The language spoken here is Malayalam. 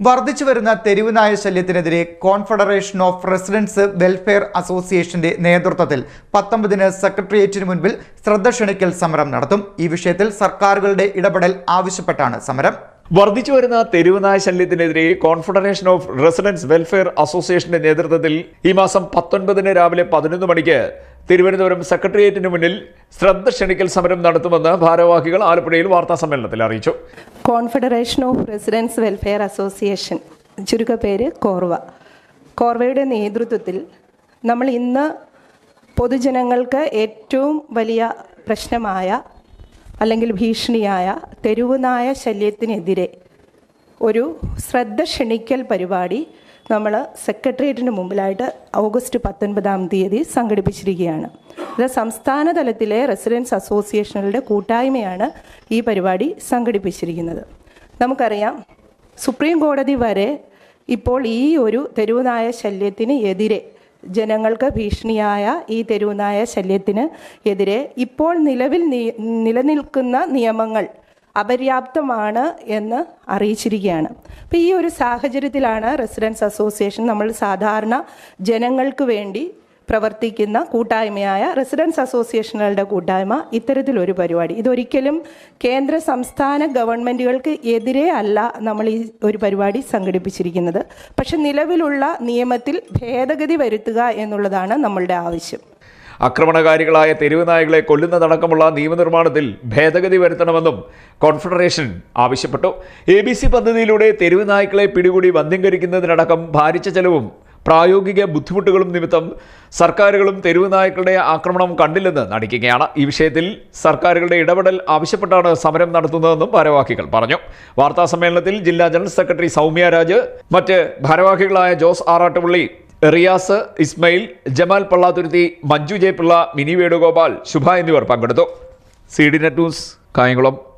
വർദ്ധിച്ചു വരുന്ന തെരുവുനായ ശല്യത്തിനെതിരെ കോൺഫെഡറേഷൻ ഓഫ് റെസിഡൻസ് വെൽഫെയർ അസോസിയേഷന്റെ നേതൃത്വത്തിൽ പത്തൊമ്പതിന് സെക്രട്ടേറിയറ്റിന് മുൻപിൽ ശ്രദ്ധ ക്ഷണിക്കൽ സമരം നടത്തും. ഈ വിഷയത്തിൽ സർക്കാരുകളുടെ ഇടപെടൽ ആവശ്യപ്പെട്ടാണ് സമരം. വർദ്ധിച്ചു വരുന്ന തെരുവുനായ ശല്യത്തിനെതിരെ കോൺഫെഡറേഷൻ ഓഫ് റെസിഡൻസ് വെൽഫെയർ അസോസിയേഷന്റെ നേതൃത്വത്തിൽ ഈ മാസം പത്തൊൻപതിന് രാവിലെ പതിനൊന്ന് മണിക്ക് തിരുവനന്തപുരം സെക്രട്ടേറിയറ്റിന് മുന്നിൽ ശ്രദ്ധ ക്ഷണിക്കൽ സമരം നടത്തുമെന്ന് ഭാരവാഹികൾ ആലപ്പുഴയിൽ വാർത്താ സമ്മേളനത്തിൽ അറിയിച്ചു. Confederation of residence welfare association ചുരുക്കപ്പേര് Korwa. കോർവയുടെ നേതൃത്വത്തിൽ നമ്മൾ ഇന്ന് പൊതുജനങ്ങൾക്ക് ഏറ്റവും വലിയ പ്രശ്നമായ അല്ലെങ്കിൽ ഭീഷണിയായ തെരുവുനായ ശല്യത്തിനെതിരെ ഒരു ശ്രദ്ധ ക്ഷണിക്കൽ പരിപാടി നമ്മൾ സെക്രട്ടേറിയറ്റിന് മുമ്പിലായിട്ട് ഓഗസ്റ്റ് പത്തൊൻപതാം തീയതി സംഘടിപ്പിച്ചിരിക്കുകയാണ്. ഇത് സംസ്ഥാന തലത്തിലെ റെസിഡൻസ് അസോസിയേഷനുകളുടെ കൂട്ടായ്മയാണ് ഈ പരിപാടി സംഘടിപ്പിച്ചിരിക്കുന്നത്. നമുക്കറിയാം സുപ്രീം കോടതി വരെ ഇപ്പോൾ ഈ ഒരു തെരുവുനായ ശല്യത്തിന് എതിരെ ജനങ്ങൾക്ക് ഭീഷണിയായ ഈ തെരുവുനായ ശല്യത്തിന് എതിരെ ഇപ്പോൾ നിലവിൽ നിലനിൽക്കുന്ന നിയമങ്ങൾ അപര്യാപ്തമാണ് എന്ന് അറിയിച്ചിരിക്കുകയാണ്. അപ്പോൾ ഈ ഒരു സാഹചര്യത്തിലാണ് റെസിഡൻസ് അസോസിയേഷൻ നമ്മൾ സാധാരണ ജനങ്ങൾക്ക് വേണ്ടി പ്രവർത്തിക്കുന്ന കൂട്ടായ്മയായ റെസിഡൻസ് അസോസിയേഷനുകളുടെ കൂട്ടായ്മ ഇത്തരത്തിലൊരു പരിപാടി. ഇതൊരിക്കലും കേന്ദ്ര സംസ്ഥാന ഗവൺമെന്റുകൾക്ക് എതിരെ അല്ല നമ്മൾ ഈ ഒരു പരിപാടി സംഘടിപ്പിച്ചിരിക്കുന്നത്. പക്ഷെ നിലവിലുള്ള നിയമത്തിൽ ഭേദഗതി വരുത്തുക എന്നുള്ളതാണ് നമ്മളുടെ ആവശ്യം. ആക്രമണകാരികളായ തെരുവുനായകളെ കൊല്ലുന്നതടക്കമുള്ള നിയമനിർമ്മാണത്തിൽ ഭേദഗതി വരുത്തണമെന്നും കോൺഫെഡറേഷൻ ആവശ്യപ്പെട്ടു. എ ബി സി പദ്ധതിയിലൂടെ തെരുവ് നായ്ക്കളെ പിടികൂടി വന്ധ്യംകരിക്കുന്നതിനടക്കം ഭാരിച്ച ചെലവും പ്രായോഗിക ബുദ്ധിമുട്ടുകളും നിമിത്തം സർക്കാരുകളും തെരുവ് നായ്ക്കളുടെ ആക്രമണം കണ്ടില്ലെന്ന് നടിക്കുകയാണ്. ഈ വിഷയത്തിൽ സർക്കാരുകളുടെ ഇടപെടൽ ആവശ്യപ്പെട്ടാണ് സമരം നടത്തുന്നതെന്നും ഭാരവാഹികൾ പറഞ്ഞു. വാർത്താ സമ്മേളനത്തിൽ ജില്ലാ ജനറൽ സെക്രട്ടറി സൗമ്യ രാജ് മറ്റ് ഭാരവാഹികളായ ജോസ് ആറാട്ടുപള്ളി റിയാസ് ഇസ്മയിൽ ജമാൽ പള്ളാതുരുത്തി മഞ്ജു ജയപിള്ള മിനി വേണുഗോപാൽ ശുഭ എന്നിവർ പങ്കെടുത്തു. C D net news Kayamkulam.